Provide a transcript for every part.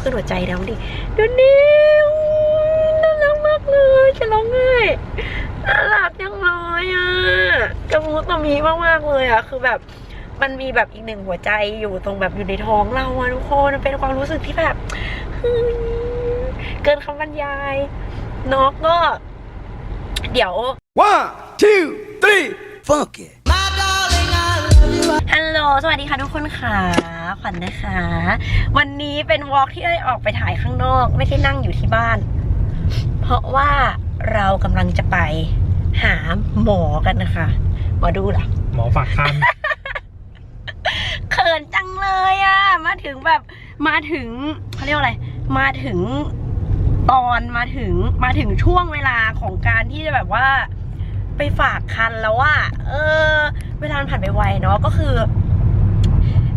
ขึ้นหัวใจน้องดิดูนี่น่ารักมากเลยจะร้องไห้น่ารักจังเลยอะกระมูตมีมากๆเลยอะคือแบบมันมีแบบอีกหนึ่งหัวใจอยู่ตรงแบบอยู่ในท้องเราอะทุกคนมันเป็นความรู้สึกที่แบบเกินคำบรรยายนาะก็ เดี๋ยว One, two, three, funk it. ฮัลโหล สวัสดีค่ะทุกคนค่ะขวัญนะคะ วันนี้เป็นวอล์กที่ได้ออกไปถ่ายข้างนอก ไม่ใช่นั่งอยู่ที่บ้าน เพราะว่าเรากำลังจะไปหาหมอกันนะคะหมอดูเหรอ หมอฝากคันเขินจังเลยอะมาถึงแบบมาถึงเขาเรียกว่าอะไร มาถึงตอนมาถึงมาถึงช่วงเวลาของการที่จะแบบว่า ไปฝากคันแล้วว่าเออ เวลามันผ่านไปไวเนาะก็คือ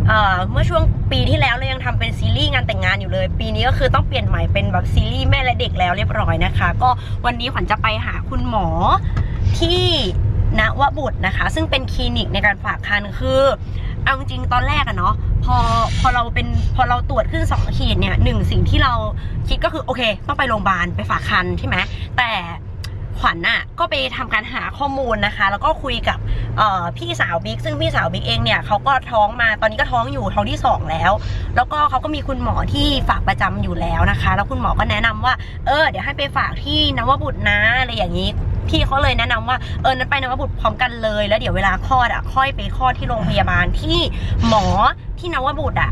เอ่อเมื่อช่วงปีที่แล้วเรายังทำเป็นซีรีส์งานแต่งงานอยู่เลย ปีนี้ก็คือต้องเปลี่ยนใหม่เป็นแบบซีรีส์แม่และเด็กแล้วเรียบร้อยนะคะ ก็วันนี้ขวัญจะไปหาคุณหมอที่นวบุตรนะคะ ซึ่งเป็นคลินิกในการฝากคันคือเอาจริงตอนแรกอะเนาะพอพอเราเป็นพอเราตรวจขึ้นสองขีดเนี่ยหนึ่งสิ่งที่เราคิดก็คือโอเค ต้องไปโรงพยาบาลไปฝากคันใช่ไหมแต่ ขวัญน่ะก็ไปทำการหาข้อมูลนะคะ แล้วก็คุยกับพี่สาวบิ๊กซึ่งพี่สาวบิ๊กเองเนี่ยเขาก็ท้องมาตอนนี้ก็ท้องอยู่ท้องที่สองแล้ว แล้วก็เขาก็มีคุณหมอที่ฝากประจำอยู่แล้วนะคะ แล้วคุณหมอก็แนะนำว่าเออเดี๋ยวให้ไปฝากที่นวบุตรนะอะไรอย่างนี้พี่เขาเลยแนะนำว่าเออนั้นไปนวบุตรพร้อมกันเลย แล้วเดี๋ยวเวลาคลอดอะค่อยไปคลอดที่โรงพยาบาลที่หมอที่นวบุตรอะ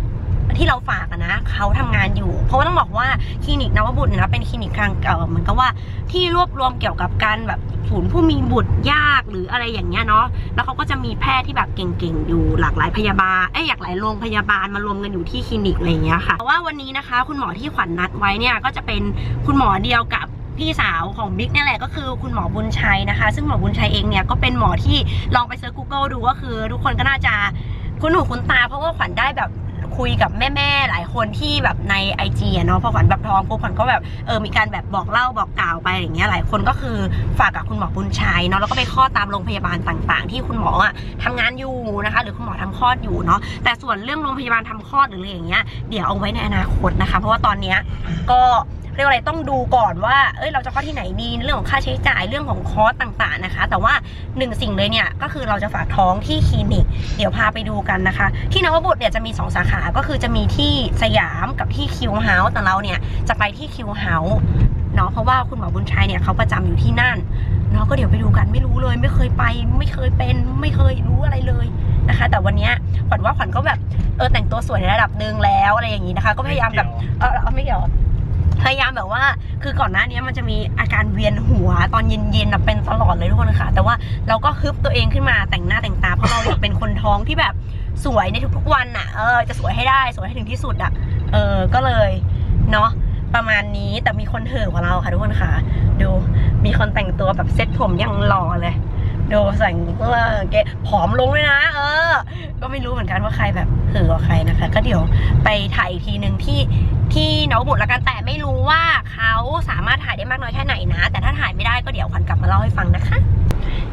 ที่เราฝากอะนะเขาทำงานอยู่ เพราะว่าต้องบอกว่าคลินิกนวบุตรนะเป็นคลินิกทางเหมือนกับว่าที่รวบรวมเกี่ยวกับการแบบศูนย์ผู้มีบุตรยากหรืออะไรอย่างเงี้ยเนาะแล้วเขาก็จะมีแพทย์ที่แบบเก่งๆอยู่หลากหลายพยาบาลเอ้ยอยากหลายโรงพยาบาลมารวมกันอยู่ที่คลินิกอะไรอย่างเงี้ยค่ะแต่ว่าวันนี้นะคะ คุณหมอที่ขวัญนัดไว้เนี่ยก็จะเป็นคุณหมอเดียวกับพี่สาวของบิ๊กนี่แหละก็คือคุณหมอบุญชัยนะคะ ซึ่งหมอบุญชัยเองเนี่ยก็เป็นหมอที่ลองไปเซิร์ช Google ดูก็คือ ทุกคนก็น่าจะคุณหูคุณตาเพราะว่าขวัญได้แบบ คุยกับแม่ๆหลายคนที่แบบในไอจีอะเนาะพอขวัญแบบท้องปุ๊บขวัญก็แบบเออมีการแบบบอกเล่าบอกกล่าวไปอย่างเงี้ยหลายคนก็คือฝากกับคุณหมอบุญชัยเนาะแล้วก็ไปคลอดตามโรงพยาบาลต่าง ๆ ที่คุณหมออะทำงานอยู่นะคะ หรือคุณหมอทำคลอดอยู่เนาะแต่ส่วนเรื่องโรงพยาบาลทำคลอดหรืออะไรอย่างเงี้ยเดี๋ยวเอาไว้ในอนาคตนะคะ เพราะว่าตอนเนี้ยก็เรียกว่าอะไรต้องดูก่อนว่า เอ้ยเราจะคลอดที่ไหนดีเรื่องของค่าใช้จ่ายเรื่องของคอสต่าง นะคะ แต่ว่าหนึ่งสิ่งเลยเนี่ยก็คือเราจะฝากท้องที่คลินิก เดี๋ยวพาไปดูกันนะคะ ที่นวบุตรเนี่ยจะมี 2 สาขาก็คือจะมีที่สยามกับที่คิวเฮาส์แต่เราเนี่ยจะไปที่คิวเฮาส์เนาะเพราะว่าคุณหมอบุญชัยเนี่ยเขาประจำอยู่ที่นั่นเนาะก็เดี๋ยวไปดูกันไม่รู้เลย ไม่เคยไป ไม่เคยเป็น ไม่เคยรู้อะไรเลยนะคะ แต่วันเนี้ยขวัญว่าขวัญก็แบบเออแต่งตัวสวยในระดับหนึ่งแล้วอะไรอย่างนี้นะคะ ก็พยายามแบบเออเอาไม่เกี่ยว พยายามแบบว่า คือก่อนหน้านี้มันจะมีอาการเวียนหัวตอนเย็นๆน่ะเป็นตลอดเลยทุกคนค่ะ แต่ว่าเราก็ฮึบตัวเองขึ้นมาแต่งหน้าแต่งตาเพราะเราอยากเป็นคนท้องที่แบบสวยในทุกๆวันน่ะ เออ จะสวยให้ได้สวยให้ถึงที่สุดอะ เออ ก็เลยเนาะประมาณนี้แต่มีคนเห่อกว่าเราค่ะทุกคนค่ะ ดูมีคนแต่งตัวแบบเซ็ตผมยังหล่อเลย ดูใส่เออเกผอมลงเลยนะ เออ ก็ไม่รู้เหมือนกันว่าใครแบบเห่อกว่าใครนะคะ ก็เดี๋ยวไปถ่ายอีกทีหนึ่งที่ที่นวบุตรละกันแต่ไม่รู้ว่าเขาสามารถถ่ายได้มากน้อยแค่ไหนนะ แต่ถ้าถ่ายไม่ได้ก็เดี๋ยวขวัญกลับมาเล่าให้ฟังนะคะ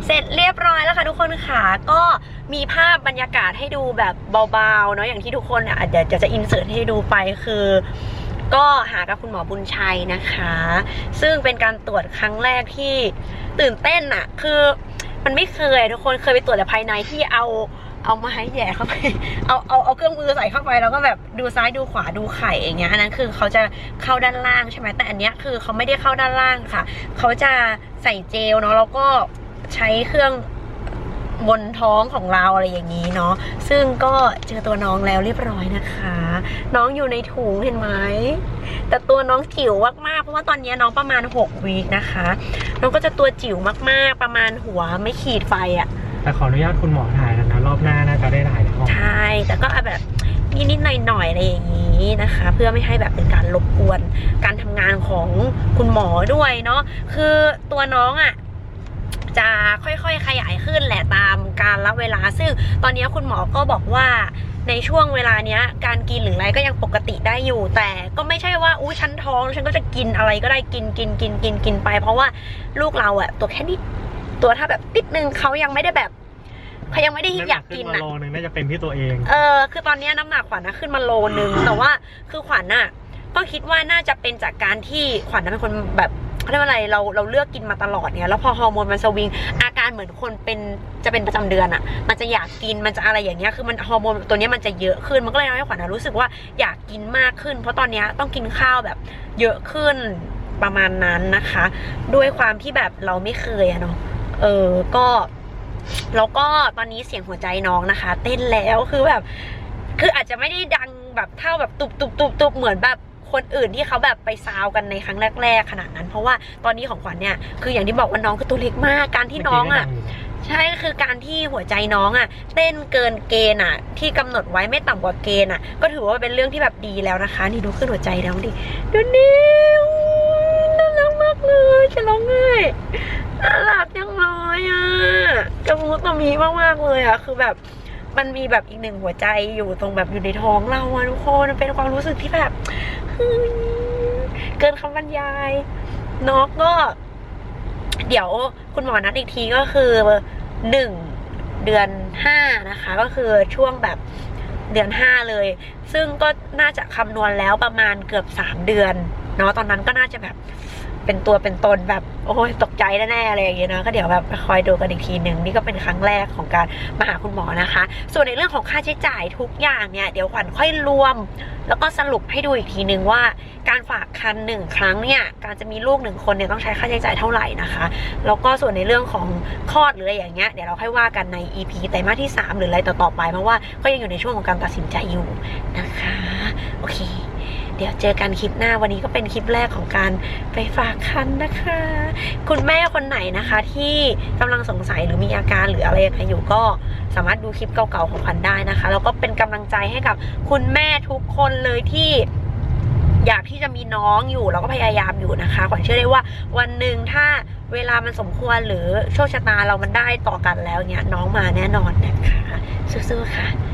เสร็จเรียบร้อยแล้วค่ะทุกคนค่ะ ก็มีภาพบรรยากาศให้ดูแบบเบาๆเนาะอย่างที่ทุกคนอะเดี๋ยวจะจะอินเสิร์ตให้ดูไปคือก็หากับคุณหมอบุญชัยนะคะ ซึ่งเป็นการตรวจครั้งแรกที่ตื่นเต้นอะคือ มันไม่เคยทุกคนเคยไปตรวจแต่ภายในที่เอาเอาไม้แหย่เข้าไป เอาเอาเอาเครื่องมือใส่เข้าไปแล้วก็แบบดูซ้ายดูขวาดูไข่อย่างเงี้ยอันนั้นคือเขาจะเข้าด้านล่างใช่ไหมแต่อันเนี้ยคือเขาไม่ได้เข้าด้านล่างค่ะ เขาจะใส่เจลเนาะแล้วก็ใช้เครื่อง บนท้องของเราอะไรอย่างนี้เนาะซึ่งก็เจอตัวน้องแล้วเรียบร้อยนะคะ น้องอยู่ในถุงเห็นไหมแต่ตัวน้องจิ๋วมากๆเพราะว่าตอนนี้น้องประมาณ6วีคนะคะ น้องก็จะตัวจิ๋วมากๆประมาณหัวไม่ขีดไฟอะ่ะแต่ขออนุญาตคุณหมอถ่ายแล้วนะรอบหน้าน่าจะได้ถ่ายในห้องใช่แต่ก็เอาแบบนิดๆหน่อยๆอะไรอย่างนี้นะคะ เพื่อไม่ให้แบบเป็นการรบกวนการทำงานของคุณหมอด้วยเนาะคือตัวน้องอะ่ะ จะค่อยๆ ขยายขึ้นแหละตามการรับเวลา ซึ่งตอนนี้คุณหมอก็บอกว่าในช่วงเวลาเนี้ย การกินหรืออะไรก็ยังปกติได้อยู่ แต่ก็ไม่ใช่ว่าอู้ฉันท้องฉันก็จะกินอะไรก็ได้กินกินกินกินกินไป เพราะว่าลูกเราอะตัวแค่นิดตัวถ้าแบบนิดนึงเขายังไม่ได้แบบเขายังไม่ได้อยากกินอะโลนึงน่าจะเป็นที่ตัวเอง เออคือตอนนี้น้ำหนักขวัญนะขึ้นมาโลนึงแต่ว่าคือขวัญน่ะก็คิดว่าน่าจะเป็นจากการที่ขวัญเป็นคนแบบ เขาเรียกว่าอะไรเราเราเลือกกินมาตลอดเนี่ยแล้วพอฮอร์โมนมันสวิง อาการเหมือนคนเป็นจะเป็นประจำเดือนอะ่ะ มันจะอยากกินมันจะอะไรอย่างเงี้ยคือมันฮอร์โมนตัวนี้มันจะเยอะขึ้นมันก็เลยทำให้ขวัญรู้สึกว่าอยากกินมากขึ้น เพราะตอนนี้ต้องกินข้าวแบบเยอะขึ้นประมาณนั้นนะคะ ด้วยความที่แบบเราไม่เคยอะเนาะเออก็แล้วก็ตอนนี้เสียงหัวใจน้องนะคะ เต้นแล้วคือแบบ คืออาจจะไม่ได้ดังแบบเท่าแบบตุบตุบตุบตุบเหมือนแบบ คนอื่นที่เขาแบบไปซาวกันในครั้งแรก ๆ ขนาดนั้น เพราะว่าตอนนี้ของขวัญเนี่ยคืออย่างที่บอกว่าน้องคือตัวเล็กมากการที่น้องอะใช่คือการที่หัวใจน้องอะเต้นเกินเกณฑ์อะ ที่กำหนดไว้ไม่ต่ำกว่าเกณฑ์อะ ก็ถือว่าเป็นเรื่องที่แบบดีแล้วนะคะ นี่ดูขึ้นหัวใจแล้วดิดูนี่น่ารักมากเลยจะร้องไห้น่ารักจังเลยอะกระมูตมีมากๆเลยอะคือแบบ มันมีแบบอีกหนึ่งหัวใจอยู่ตรงแบบอยู่ในท้องเราอะทุกคนมันเป็นความรู้สึกที่แบบเฮ้ยเกินคำบรรยายน้องก็ เดี๋ยวคุณหมอนัดอีกทีก็คือหนึ่งเดือนห้านะคะ ก็คือช่วงแบบเดือนห้าเลย ซึ่งก็น่าจะคำนวณแล้วประมาณเกือบสามเดือนเนาะตอนนั้นก็น่าจะแบบ เป็นตัวเป็นตนแบบโอ้ยตกใจแน่ๆอะไรอย่างเงี้ยเนอะก็เดี๋ยวแบบคอยดูกันอีกทีหนึ่งนี่ก็เป็นครั้งแรกของการมาหาคุณหมอนะคะ ส่วนในเรื่องของค่าใช้จ่ายทุกอย่างเนี่ยเดี๋ยวขวัญค่อยรวม แล้วก็สรุปให้ดูอีกทีหนึ่งว่า การฝากคันหนึ่งครั้งเนี่ยการจะมีลูกหนึ่งคนเนี่ยต้องใช้ค่าใช้จ่ายเท่าไหร่นะคะแล้วก็ส่วนในเรื่องของคลอดหรืออะไรอย่างเงี้ยเดี๋ยวเราค่อยว่ากันใน EP ไตรมาสที่ 3 หรืออะไรต่อๆไปเพราะว่าก็ยังอยู่ในช่วงของการตัดสินใจอยู่นะคะโอเค เดี๋ยวเจอกันคลิปหน้าวันนี้ก็เป็นคลิปแรกของการไปฝากคันนะคะ คุณแม่คนไหนนะคะที่กำลังสงสัยหรือมีอาการหรืออะไรยังไงอยู่ก็สามารถดูคลิปเก่าๆของขวัญได้นะคะแล้วก็เป็นกำลังใจให้กับคุณแม่ทุกคนเลยที่อยากที่จะมีน้องอยู่แล้วก็พยายามอยู่นะคะขวัญเชื่อได้ว่าวันหนึ่งถ้าเวลามันสมควรหรือโชคชะตาเรามันได้ต่อกันแล้วเนี่ยน้องมาแน่นอนนะคะสู้ๆค่ะ